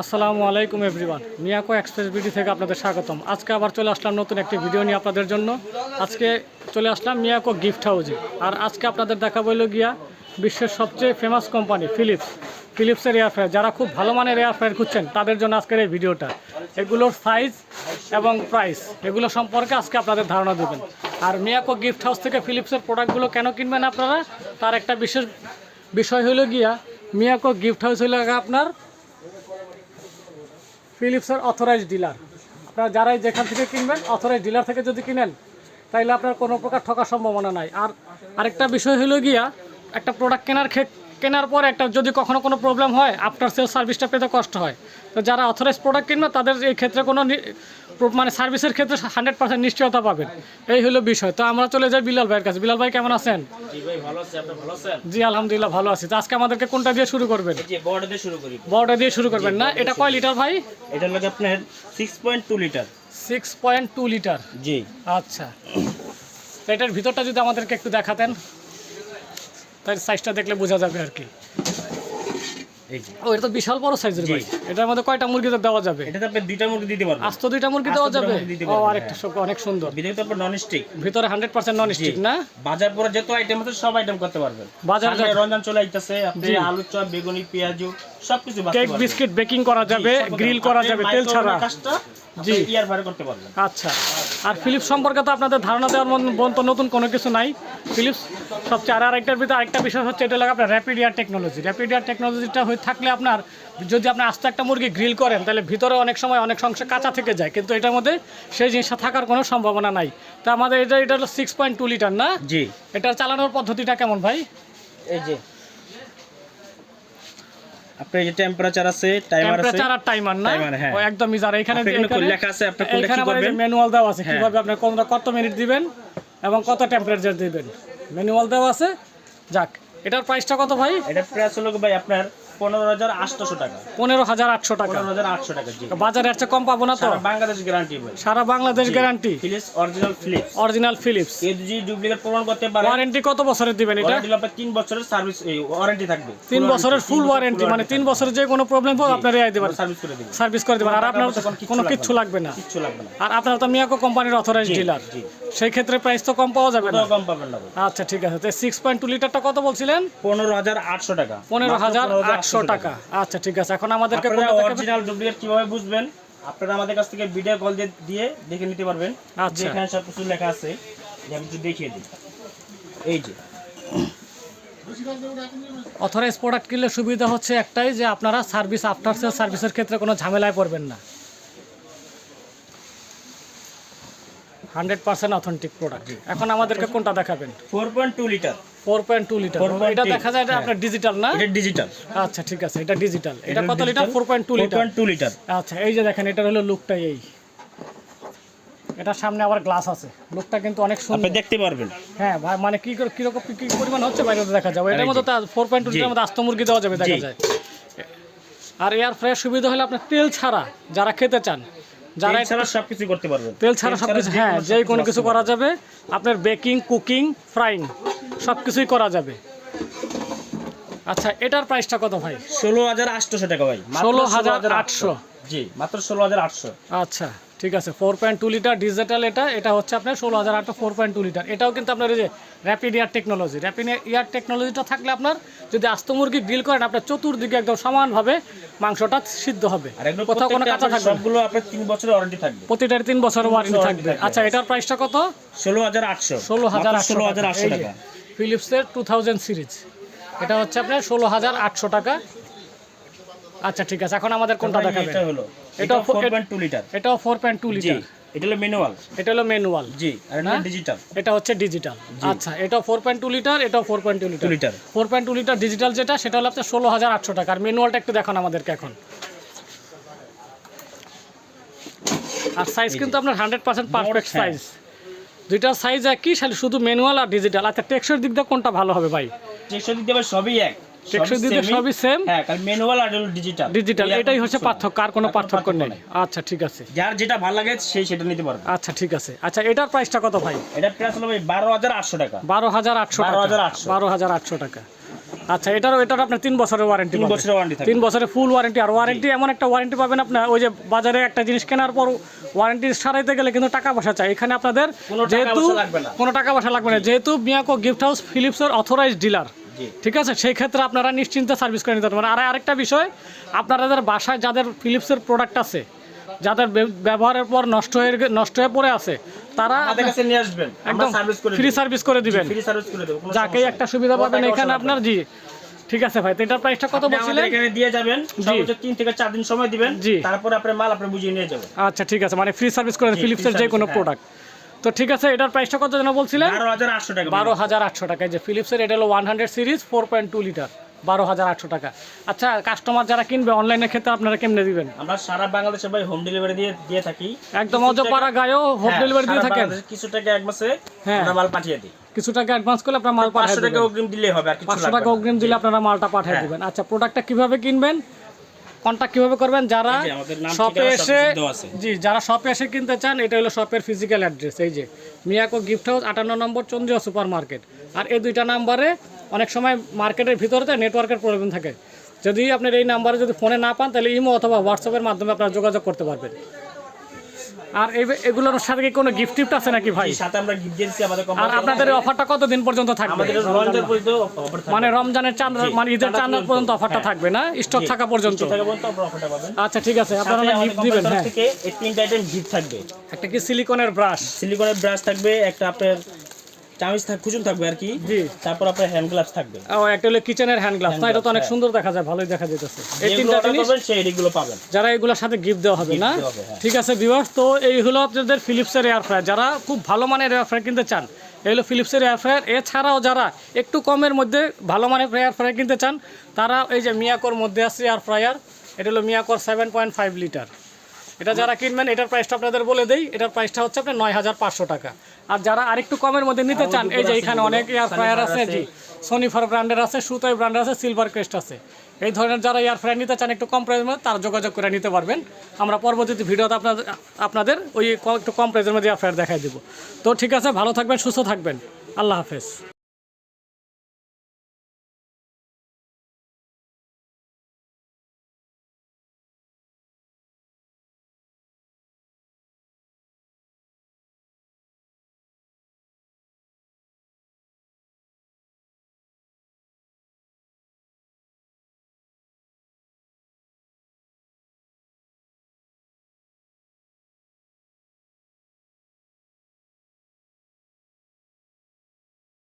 আসসালামু আলাইকুম everyone Miyako express BD থেকে আপনাদের স্বাগতম। আজকে আবার চলে আসলাম নতুন একটি ভিডিও নিয়ে আপনাদের জন্য। আজকে চলে আসলাম মিয়াকো গিফট হাউজে আর আজকে আপনাদের দেখা হলো গিয়া বিশ্বের সবচেয়ে ফেমাস কোম্পানি ফিলিপস ফিলিপসের এয়ার ফ্রায়ার যারা খুব ভালো মানের এয়ার ফ্রায়ার খুঁজছেন, তাদের জন্য আজকের এই ভিডিওটা। এগুলোর সাইজ এবং প্রাইস এগুলো সম্পর্কে আজকে আপনাদের ধারণা দেবেন। আর মিয়াকো গিফট হাউস থেকে ফিলিপসের প্রোডাক্টগুলো কেন কিনবেন আপনারা? তার একটা বিশেষ বিষয় হলো গিয়া মিয়াকো গিফট হাউস হলো আপনার ফিলিপসের অথরাইজ ডিলার আপনারা যারাই যেখান থেকে কিনবেন অথরাইজ ডিলার থেকে যদি কিনেন, তাইলে আপনার কোনো প্রকার ঠকার সম্ভাবনা নাই। আর আরেকটা বিষয় হলো গিয়া, একটা প্রোডাক্ট কেনার কেনার পর একটা যদি কখনো কোনো প্রবলেম হয় আফটার সেল সার্ভিসটা পেতে কষ্ট হয়। তো যারা অথরাইজ প্রোডাক্ট কিনবে, তাদের এই ক্ষেত্রে কোনো মানে সার্ভিসের ক্ষেত্রে হান্ড্রেড পার্সেন্ট নিশ্চয়তা পাবেন। এই হলো বিষয়। তো আমরা চলে যাই বিলাল ভাইয়ের কাছে। বিলাল ভাই কেমন আছেন? জি আলহামদুলিল্লাহ ভালো আছি। তো আজকে আমাদেরকে কোনটা দিয়ে শুরু করবেন? এই দিয়ে শুরু করি। বড়টা দিয়ে শুরু করবেন না? এটা কয় লিটার ভাই? এটা লাগে আপনার six point two litre six point two litre জি। আচ্ছা। এটার ভিতরটা যদি আমাদেরকে একটু দেখাতেন তার সাইজটা দেখলে বোঝা যাবে আর কি। ও এটা তো বিশাল বড় সাইজের ভাই। এটার মধ্যে কয়টা মুরগিতে দেওয়া যাবে? এটাতে আপনি দুইটা মুরগি দিতে পারবেন। আস্ত দুইটা মুরগি দেওয়া যাবে? ও আরেকটা সব অনেক সুন্দর। বিদেশে তো নন স্টিক ভিতরে হান্ড্রেড পার্সেন্ট নন স্টিক না? বাজার পরে যত আইটেম আছে সব আইটেম করতে পারবেন। বাজার চলে আইতাছে আপনি আলু চপ বেগুনি পেঁয়াজু সবকিছু কেক বিস্কিট বেকিং করা যাবে গ্রিল করা যাবে তেল ছাড়া। জি। জি ইয়ার করতে পারবেন। আচ্ছা। আর ফিলিপস সম্পর্কে তো আপনাদের ধারণা দেওয়ার মতো নতুন কোনো কিছু নাই। ফিলিপস সবচেয়ে আর আরেকটার ভিতরে আরেকটা বিষয় হচ্ছে এটা লাগে আপনার rapid air technology rapid air টেকনোলজিটা হয়ে থাকলে আপনার যদি আপনি আস্তে একটা মুরগি গ্রিল করেন তাহলে ভিতরে অনেক সময় অনেক অংশ কাঁচা থেকে যায়। কিন্তু এটার মধ্যে সেই জিনিসটা থাকার কোনো সম্ভাবনা নাই। তো আমাদের এটা এটা হলো সিক্স পয়েন্ট টু লিটার না? জি। এটার চালানোর পদ্ধতিটা কেমন ভাই? এই যে। আপনার যে টেম্পারেচার আছে টাইমার আছে টেম্পারেচার আর টাইমার না হ্যাঁ। ও একদম ইজার এখানে এখানে লেখা আছে, আপনি কোনটা কি করবেন? ম্যানুয়াল দেওয়া আছে হ্যাঁ। কীভাবে আপনি কোনটা কত মিনিট দিবেন এবং কত টেম্পারেচার দিবেন ম্যানুয়াল দাও আছে যাক এটার প্রাইসটা কত ভাই এটার প্রাইস হলো ভাই আপনার পনেরো হাজার আটশোশো টাকা। পনেরো হাজার আটশো টাকা। পনেরো হাজার আটশো টাকা জি। বাজারে এর কম পাবো না তো? বাংলাদেশ গ্যারান্টি সারা Bangladesh guarantee Philips original Philips original Philips কেউ ডুপ্লিকেট প্রমাণ করতে পারে। ওয়ারেন্টি কত বছরের দিবেন এটা? আপনার তিন বছরের সার্ভিস ওয়ারেন্টি থাকবে। তিন বছরের ফুল ওয়ারেন্টি মানে তিন বছরের যে কোনো প্রবলেম হোক আপনার রেয়াই দেবেন। সার্ভিস করে দিবে সার্ভিস করে দেবেন। আর আপনার কোনো কিচ্ছু লাগবে না। কিচ্ছু লাগবে না। আর আপনার তো মিয়াকো কোম্পানির অথরাইজ ডিলার সেই ক্ষেত্রে প্রাইস তো কম পাওয়া যাবে না। কম পাবেন না আচ্ছা ঠিক আছে। সিক্স পয়েন্ট টু লিটারটা কত বলছিলেন? পনেরো হাজার আটশো টাকা। পনেরো হাজার 15,800 আটশো টাকা। আচ্ছা ঠিক আছে। এখন আমাদেরকে অরিজিনাল ডুপ্লিকেট কীভাবে বুঝবেন আপনারা আমাদের কাছ থেকে ভিডিও কল দিয়ে দেখে নিতে পারবেন। আচ্ছা। যেখানে সব কিছু লেখা আছে আমি একটু দেখিয়ে দিই। এই যে। অথরাইজ প্রোডাক্ট কিনলে সুবিধা হচ্ছে একটাই যে আপনারা সার্ভিস আফটার সেল সার্ভিসের ক্ষেত্রে কোনো ঝামেলায় পড়বেন না। হান্ড্রেড পার্সেন্ট অথেন্টিক প্রোডাক্ট এখন আমাদেরকে কোনটা দেখাবেন? Four point two litre four point two litre. এটা দেখা যায় এটা হ্যাঁ। আপনার ডিজিটাল না? এটা ডিজিটাল আচ্ছা ঠিক আছে এটা ডিজিটাল এটা কত litre? Four point two litre. Two litre. আচ্ছা এই যে দেখেন এটার হলো লুকটা এই। এটার সামনে আবার গ্লাস আছে। লুকটা কিন্তু অনেক আপনি সুন্দর দেখতে পারবেন। হ্যাঁ ভাই মানে কি করে- কীরকম কি কি পরিমাণ হচ্ছে বাইরে দেখা যাবে? এটার মধ্যে তো ফোর পয়েন্ট টু জি। লিটার মধ্যে আস্ত মুরগি দেওয়া যাবে দেখা যায়। আর এয়ার ফ্রায়ার সুবিধা হলে আপনার তেল ছাড়া যারা খেতে চান যারা ছাড়া সবকিছু করতে পারবেন। তেল ছাড়া সব কিছু হ্যাঁ যে কোনো কিছু করা যাবে আপনার বেকিং কুকিং ফ্রাইং সব কিছুই করা যাবে। আচ্ছা এটার প্রাইসটা কত ভাই? ষোলো হাজার আটশোশো টাকা ভাই মাত্র 16,800 জি মাত্র ষোলো হাজার আটশো। আচ্ছা ঠিক আছে four point two litre digital এটা এটা হচ্ছে আপনার ষোলো হাজার আটশো ফোর পয়েন্ট টু লিটার এটাও কিন্তু আপনার এই যে rapid air technology rapid air টেকনোলজিটা থাকলে আপনার যদি আস্ত মুরগি গ্রিল করেন আপনার চতুর্দিকে একদম সমানভাবে মাংসটা সিদ্ধ হবে। কোথাও কোনো কাঁচা থাকবে সবগুলো আপনার তিন বছরের ওয়ারেন্টি থাকবে। প্রতিটার তিন বছর ওয়ারেন্টি থাকবে। আচ্ছা এটার প্রাইসটা কত? ষোলো হাজার আটশো। ষোলো হাজার আটশো ষোলো হাজার আটশো টাকা। ফিলিপসের টু থাউজেন্ড সিরিজ এটা হচ্ছে আপনার ষোলো হাজার আটশো টাকা। আচ্ছা ঠিক আছে। এখন আমাদের কোনটা দেখাবেন? এটা হলো। এটা four four- point two litre এটাও ফোর পয়েন্ট টু জি লিটার এটা হলো ম্যানুয়াল এটা হলো ম্যানুয়াল জি আর এটা না? ডিজিটাল এটা হচ্ছে ডিজিটাল আচ্ছা এটাও ফোর পয়েন্ট টু লিটার এটাও four point two litre litre. Four point two litre digital যেটা সেটা হলো আপনার ষোলো হাজার আটশো টাকা। আর ম্যানুয়ালটা একটু দেখান আমাদেরকে এখন। আর সাইজ কিন্তু আপনার হান্ড্রেড পার্সেন্ট পারফেক্ট। সাইজ দুইটার সাইজ একই খালি শুধু ম্যানুয়াল আর ডিজিটাল আচ্ছা টেক্সচার দিক দিয়ে কোনটা ভালো হবে ভাই? টেক্সচার দিক দিয়ে সবই এক। টেক্সচার দিক দিয়ে সবই সেম হ্যাঁ কারণ ম্যানুয়াল আর ডিজিটাল ডিজিটাল এটাই হচ্ছে পার্থক্য আর কোনো পার্থক্য নেই। আচ্ছা ঠিক আছে। যার যেটা ভালো লাগে সেই সেটা নিতে পারবে। আচ্ছা ঠিক আছে। আচ্ছা এটার প্রাইসটা কত ভাই? এটার প্রাইস হলো ভাই বারো হাজার আটশো টাকা। বারো হাজার আটশো টাকা। 12,800 বারো হাজার আটশো টাকা। আচ্ছা এটারও এটার আপনার তিন বছরের ওয়ারেন্টি তিন বছরের ওয়ারেন্টি তিন বছরের ফুল ওয়ারেন্টি আর ওয়ারেন্টি এমন একটা ওয়ারেন্টি পাবেন আপনার ওই যে বাজারে একটা জিনিস কেনার পর ওয়ারেন্টি সারাইতে গেলে কিন্তু টাকা পয়সা চাই। এখানে আপনাদের যেহেতু। কোনো টাকা পয়সা লাগবে না। যেহেতু মিয়াকো গিফট হাউস ফিলিপসের অথরাইজড ডিলার ঠিক আছে? সেই ক্ষেত্রে আপনারা নিশ্চিন্তে সার্ভিস করে নিতে পারবেন। আর আরেকটা বিষয় আপনাদের বাসায় যাদের ফিলিপসের প্রোডাক্ট আছে যাদের ব্যবহারের পর নষ্ট হয়ে নষ্ট হয়ে পড়ে আছে তারা আমাদের কাছে নিয়ে আসবেন। একদম সার্ভিস করে ফ্রি সার্ভিস করে দিবেন। ফ্রি সার্ভিস করে দেবো যাকে একটা সুবিধা পাবেন এখানে আপনার জি ঠিক আছে ভাই তো এটার প্রাইসটা কত বলছিলেন? এখানে দিয়ে যাবেন সর্বোচ্চ তিন থেকে চার দিন সময় দিবেন। তারপরে আপনার মাল আপনি বুঝিয়ে নিয়ে যাবেন। আচ্ছা ঠিক আছে মানে ফ্রি সার্ভিস করে ফিলিপসের যে কোনো প্রোডাক্ট তো ঠিক আছে এটার প্রাইসটা কত যেন বলছিলেন? বারো হাজার আটশো টাকা বারো হাজার আটশো টাকা যে ফিলিপসের এটা হলো one hundred series four point two litre বারো হাজার আটশো টাকা। আচ্ছা কাস্টমার যারা কিনবে অনলাইনের ক্ষেত্রে আপনারা কেমনে দিবেন? আমরা সারা বাংলাদেশে ভাই হোম ডেলিভারি দিয়ে দিয়ে থাকি। একদম অজপাড়া গায়েও হোম ডেলিভারি দিয়ে থাকেন। কিছু টাকা এক মাসে হ্যাঁ। আমরা মাল পাঠিয়ে দিই। কিছু টাকা অ্যাডভান্স করলে আপনার মাল পাঠিয়ে পাঁচশো টাকা অগ্রিম দিলেই হবে আর কিছু পাঁচশো লাগবে টাকা অগ্রিম দিলে আপনারা মালটা পাঠিয়ে হ্যাঁ। দিবেন। আচ্ছা প্রোডাক্টটা কীভাবে কিনবেন? কন্ট্যাক্ট কীভাবে করবেন? যারা শপে এসে। জি যারা শপে এসে কিনতে চান এটা হলো শপের ফিজিক্যাল অ্যাড্রেস এই যে মিয়াকো গিফট হাউস আটান্ন নম্বর চন্দ্রিয়া সুপার মার্কেট আর এই দুইটা নাম্বারে অনেক সময় মার্কেটের ভিতরে নেটওয়ার্কের প্রবলেম থাকে। যদি আপনার এই নাম্বারে যদি ফোনে না পান তাহলে ইমো অথবা হোয়াটসঅ্যাপের মাধ্যমে আপনারা যোগাযোগ করতে পারবেন। আর এই এগুলোর সাথে কি কোনো গিফট টিফট আছে নাকি ভাই? সাথে আমরা গিফট দিয়ে দিচ্ছি আমাদের আর আপনাদের অফারটা কতদিন পর্যন্ত থাকবে? আমাদের রমজান পর্যন্ত অফার থাকবে। মানে রমজানের চাঁদ মানে ঈদের চাঁদা পর্যন্ত। অফারটা হ্যাঁ। থাকবে না? স্টক থাকা পর্যন্ত? টাকা পর্যন্ত আপনারা অফারটা পাবেন। আচ্ছা ঠিক আছে। আপনারা গিফট দিবেন হ্যাঁ। থেকে এই তিনটা আইটেম গিফট থাকবে। একটা কি সিলিকনের ব্রাশ সিলিকনের ব্রাশ থাকবে একটা আপনার চামিচ থাক খুচুন থাকবে আর কি। জি। তারপর আপনার হ্যান্ড গ্লাভস থাকবে। ও একটা হলো কিচেনের হ্যান্ড গ্লাভস না এটা তো অনেক হ্যাঁ। সুন্দর দেখা যায় ভালোই দেখা যেতেছে এই তিনটা জিনিস সেই এগুলো পাবেন। যারা এগুলোর সাথে গিফট দেওয়া হবে না? হ্যাঁ। ঠিক আছে ভিউয়ার্স তো এই হলো আপনাদের ফিলিপসের এয়ার ফ্রায়ার যারা খুব ভালো মানের এয়ার ফ্রায়ার কিনতে চান এই হলো ফিলিপসের এয়ার ফ্রায়ার এছাড়াও যারা একটু কমের মধ্যে ভালো মানের এয়ার ফ্রায়ার কিনতে চান তারা এই যে মিয়াকোর মধ্যে আছে এয়ার ফ্রায়ার এটা হলো মিয়াকোর সেভেন পয়েন্ট ফাইভ লিটার এটা যারা কিনবেন এটার প্রাইসটা আপনাদের বলে দেই এটার প্রাইসটা হচ্ছে আপনার নয় হাজার পাঁচশো টাকা। আর যারা আরেকটু কমের মধ্যে নিতে চান এই যে এখানে অনেক এয়ার ফ্রায়ার আছে জি সোনিফার ব্র্যান্ডের আছে সুতাই ব্র্যান্ডের আছে সিলভার ক্রেস্ট আছে। এই ধরনের যারা এয়ার ফ্রায়ার নিতে চান একটু কম প্রাইসের মধ্যে তারা যোগাযোগ করে নিতে পারবেন। আমরা পরবর্তীতে ভিডিওতে আপনাদের আপনাদের ওই একটু কম প্রাইসের মধ্যে এয়ার ফ্রায়ার দেখাই দেবো। তো ঠিক আছে ভালো থাকবেন সুস্থ থাকবেন। আল্লাহ হাফেজ।